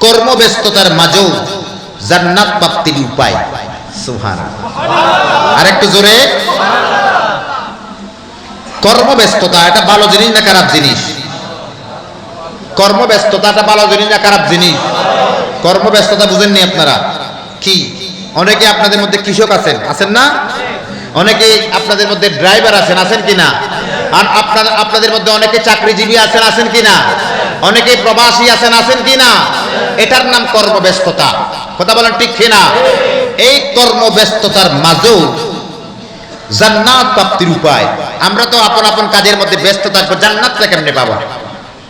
কর্মব্যস্ততার মাঝেও জান্নাত প্রাপ্তির উপায়। সুহান আর একটু জোরে। কর্মব্যস্ততা, এটা ভালো জিনিস না খারাপ জিনিস? কর্মব্যস্ততা, এটা ভালো জিনিস না খারাপ জিনিস? কর্মব্যস্ততা বুঝেননি আপনারা? কি? অনেকে আপনাদের মধ্যে কৃষক আছেন। আছেন না? অনেকে আপনাদের মধ্যে ড্রাইভার আছেন। আছেন কি না আর আপনাদের আপনাদের মধ্যে অনেকে চাকরিজীবী আছেন। আছেন কি না অনেকে প্রবাসী আছেন। আছেন কি না এটার নাম কর্মব্যস্ততা। কথা বলেন ঠিক কি না এই কর্মব্যস্ততার মাঝেও জান্নাত প্রাপ্তির উপায়। আমরা তো আপন আপন কাজের মধ্যে ব্যস্ত থাকব জান্নাতটা কেমনে পাবো?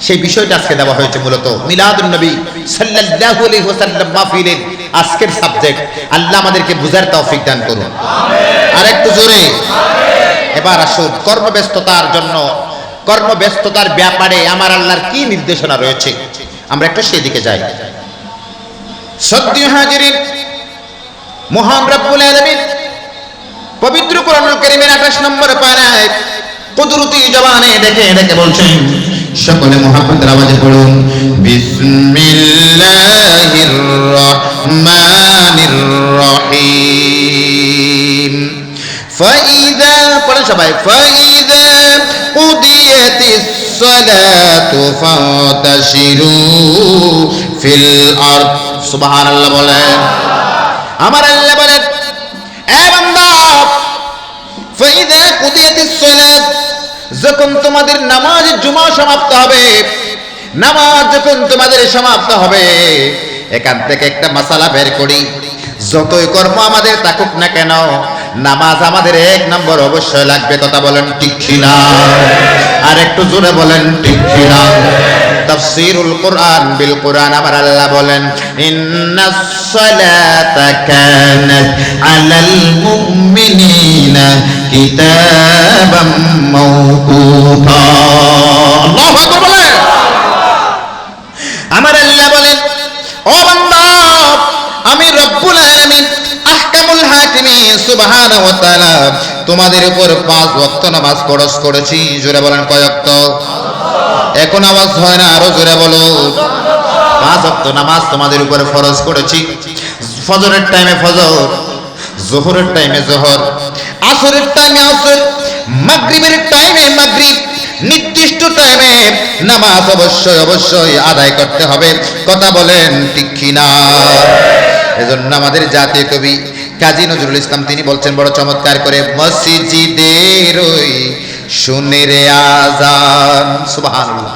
সেই বিষয়টা আজকে দেওয়া হয়েছে মূলত। মিলাদুন নবী সাল্লাল্লাহু আলাইহি ওয়াসাল্লাম মাহফিলের আজকের সাবজেক্ট আল্লাহ আমাদেরকে বুঝার তৌফিক দান করুন। আর একটু জোরে। এবার আসুন কর্মব্যস্ততার জন্য কর্মব্যস্ততার ব্যাপারে আমার আল্লাহর কি নির্দেশনা রয়েছে? আমরা একটু সেদিকে যাই। সদ্য হাজিরিন, মহান রব্বুল আলামিন, পবিত্র কোরআনুল কারীমের 28 নম্বর পারায় কুদরতি জবানে দেখে দেখে বলছেন, সকলে মুহাম্মদের আওয়াজে পড়ুন, বিসমিল্লাহির রহমানির রহিম। ফাইদা, পড়েন সবাই, ফাইদা কুদিয়াতিস সালাতু ফাতাশিরু ফিল আরদ। আমার আল্লাহ বান্দা, ফাইদা কুদিয়াতিস সালাত, যখন তোমাদের নামাজ জুমা সমাপ্ত হবে, নামাজ যখন তোমাদের সমাপ্ত হবে, এখান থেকে একটা মশালা বের করি। যতই কর্ম আমাদের থাকুক না কেন, নামাজ আমাদের এক নম্বর অবশ্যই লাগবে, কথা বলেন ঠিক আর একটু জোরে বলেন ঠিক তাফসীরুল কোরআন, বিল কোরআন আমার আল্লাহ বলেন সালাতা কানাত আলাল মুমিনিনা কিতাবাম আল্লাহু আকবার আমার আল্লাহ বলেন, ও বান্দা, আমি রব্বুল আলামিন আহকামুল হাকিমিন, সুবহানাহু ওয়া তাআলা তোমাদের উপর পাঁচ ওয়াক্ত নামাজ ফরজ করেছি। জোরে বলেন কয় ওয়াক্ত? এখন আওয়াজ হয় না, আরও জোরে বলো। পাঁচ ওয়াক্ত নামাজ তোমাদের উপরে ফরজ করেছি। ফজরের টাইমে ফজর, জোহরের টাইমে জোহর, আসরের টাইমে আসর, মাগরিবের টাইমে মাগরিব, নির্দিষ্ট টাইমে নামাজ অবশ্যই অবশ্যই আদায় করতে হবে। কথা বলেন ঠিক কিনা? এজন্য আমাদের জাতীয় কবি কাজী নজরুল ইসলাম তিনি বলছেন, বড় চমৎকার করে, মসজিদের ওই শুনে রে আজান, সুবহানাল্লাহ।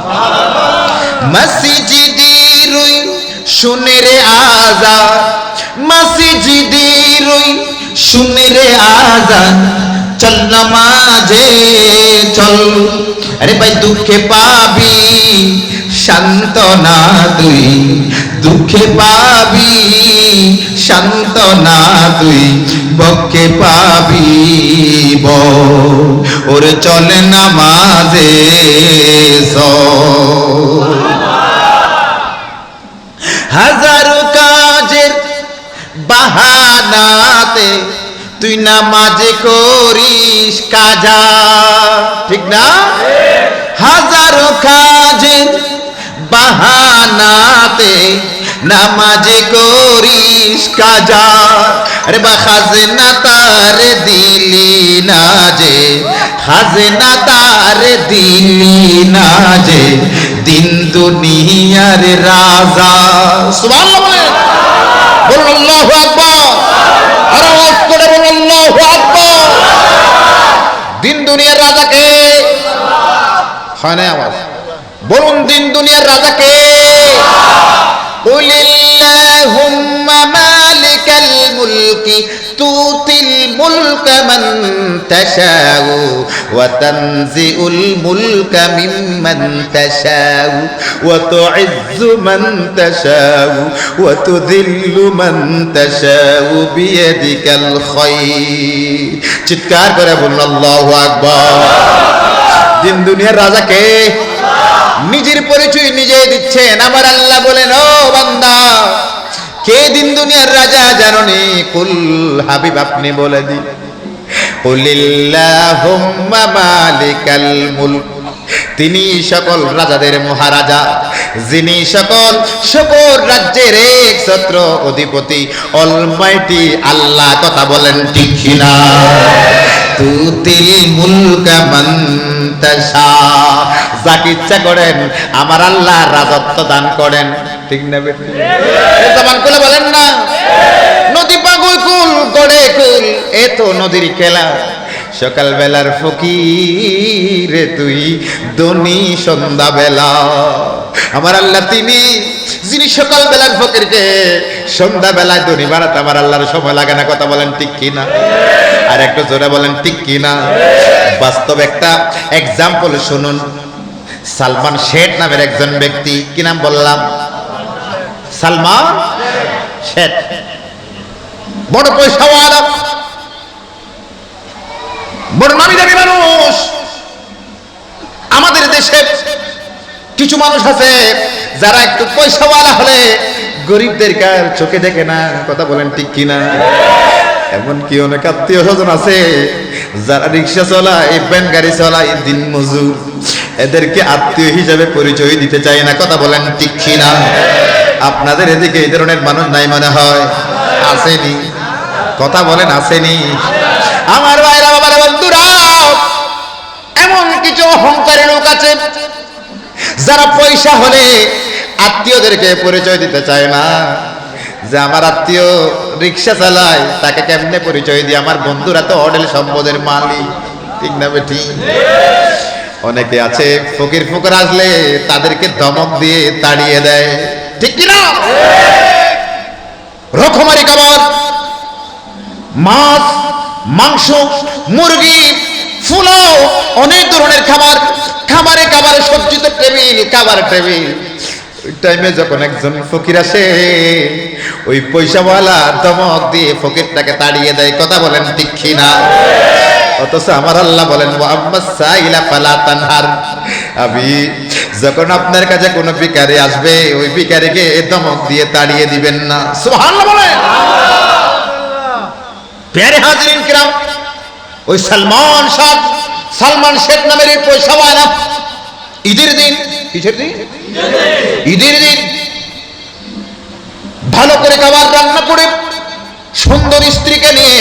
মসজিদের ওই শুনে আজান। মসজিদের ওই শুনে আজান। চল নামাজে চল। আরে ভাই, দুঃখে পাবি, শান্তনা তুই। দুঃখে পাবি শান্তনা তুই বক্ষে পাবি ওরে চলে নামাজে চল হাজারো কাজের বাহানাতে তুই না মাঝে করিস কাজা। ঠিক না? হাজারো কাজের বাহানাতে নামাজে করিস কাজা। আরে বা খাজনা তার দিলি না যে, খাজনা তার দিলি না যে, দিন দুনিয়ার রাজা। সুবহানাল্লাহ বলেন। বলুন আল্লাহু আকবার। আর করে আল্লাহু আকবার। দিন দুনিয়ার রাজা কে? হয় না আওয়াজ? বলুন দিন দুনিয়ার রাজা কে قل اللهم مالك الملك تؤتي الملك من تشاء وتنزع الملك ممن تشاء وتعز من تشاء وتذل من تشاء بيدك الخير চিৎকার করে বলুন আল্লাহু আকবার দিন দুনিয়ার রাজা কে নিজের পরিচয় নিজেই দিচ্ছেন। আমার আল্লাহ বলেন, ও বান্দা, কে দিন দুনিয়ার রাজা জাননি? কুল, হাবিব, আপনি বলে মুলক। তিনি সকল রাজাদের মহারাজা, যিনি সকল সকল রাজ্যের এক ছত্র অধিপতি। অলমাইটি আল্লাহ কথা বলেন ঠিক কিনা? তুতিল মুলকা মান তাশা। যাকে ইচ্ছা করেন, আমার আল্লাহ রাজত্ব দান করেন। ঠিক না বেটি জবান খুলে বলেন না। নদী পাগল কুল, গড়ে কুল, এ তো নদীর খেলা। সকাল বেলার ফকিরে তুই দনি সন্ধ্যা বেলা আমার আল্লাহ তিনি যিনি সকাল বেলার ফকিরকে সন্ধ্যা বেলায় দনি বাড়াতে আমার আল্লাহর সময় লাগে না, কথা বলেন ঠিক কি না আর একটু জোরে বলেন ঠিক কি না বাস্তব একটা এক্সাম্পল শুনুন। সালমান শেঠ নামের একজন ব্যক্তি, কি নাম বললাম? সালমান শেঠ। বড় পয়সাওয়ালা বড় নামি দামি মানুষ। আমাদের দেশে কিছু মানুষ আছে যারা একটু পয়সাওয়ালা হলে গরিবদেরকে আর চোখে দেখে না, কথা বলেন ঠিক কিনা? এমন কি অনেক আত্মীয় স্বজন আছে যারা রিক্সা চলায় ভ্যান গাড়ি চলায় দিন মজুর। এদেরকে আত্মীয় হিসাবে পরিচয় দিতে চায় না, কথা বলেন ঠিক কিনা? আপনাদের এদিকে এই ধরনের মানুষ নাই মনে হয়? আসেনি। কথা বলেন, আসেনি। আমার ভাইরা বাবার বন্ধুরা, এমন কিছু অহংকারী লোক আছে যারা পয়সা হলে আত্মীয়দেরকে পরিচয় দিতে চায় না, যে আমার আত্মীয় রিক্সা চালায়, তাকে কেমনে পরিচয় দিয়ে আমার বন্ধুরা তো অডেল সম্পদের মালিক, ঠিক না বেঠি? অনেকে আছে ফকির ফুকর আসলে তাদেরকে ধমক দিয়ে তাড়িয়ে দেয়, ঠিক কিনা রকমারি খাবার, মাছ, মাংস, মুরগি, ফুলাও অনেক ধরনের খাবার খাবারে খাবারে সজ্জিত টেবিল খাবার টেবিল। ওই টাইমে যখন একজন ফকির আসে ওই পয়সাওয়ালা ধমক দিয়ে ফকিরটাকে তাড়িয়ে দেয় কথা বলেন ঠিক না অথচ আমার আল্লাহ বলেন আমি যখন আপনার কাছে কোনো ভিখারি আসবে ওই ভিখারিকে ধমক দিয়ে তাড়িয়ে দিবেন না। বলেন। প্যারে হাজিরিন কিরাম ওই সালমান শাহ সালমান শেখ নামের এই পয়সা পায় না ঈদের দিন কিসের দিন? ঈদের দিন। ভালো করে খাবার রান্না করে সুন্দর স্ত্রীকে নিয়ে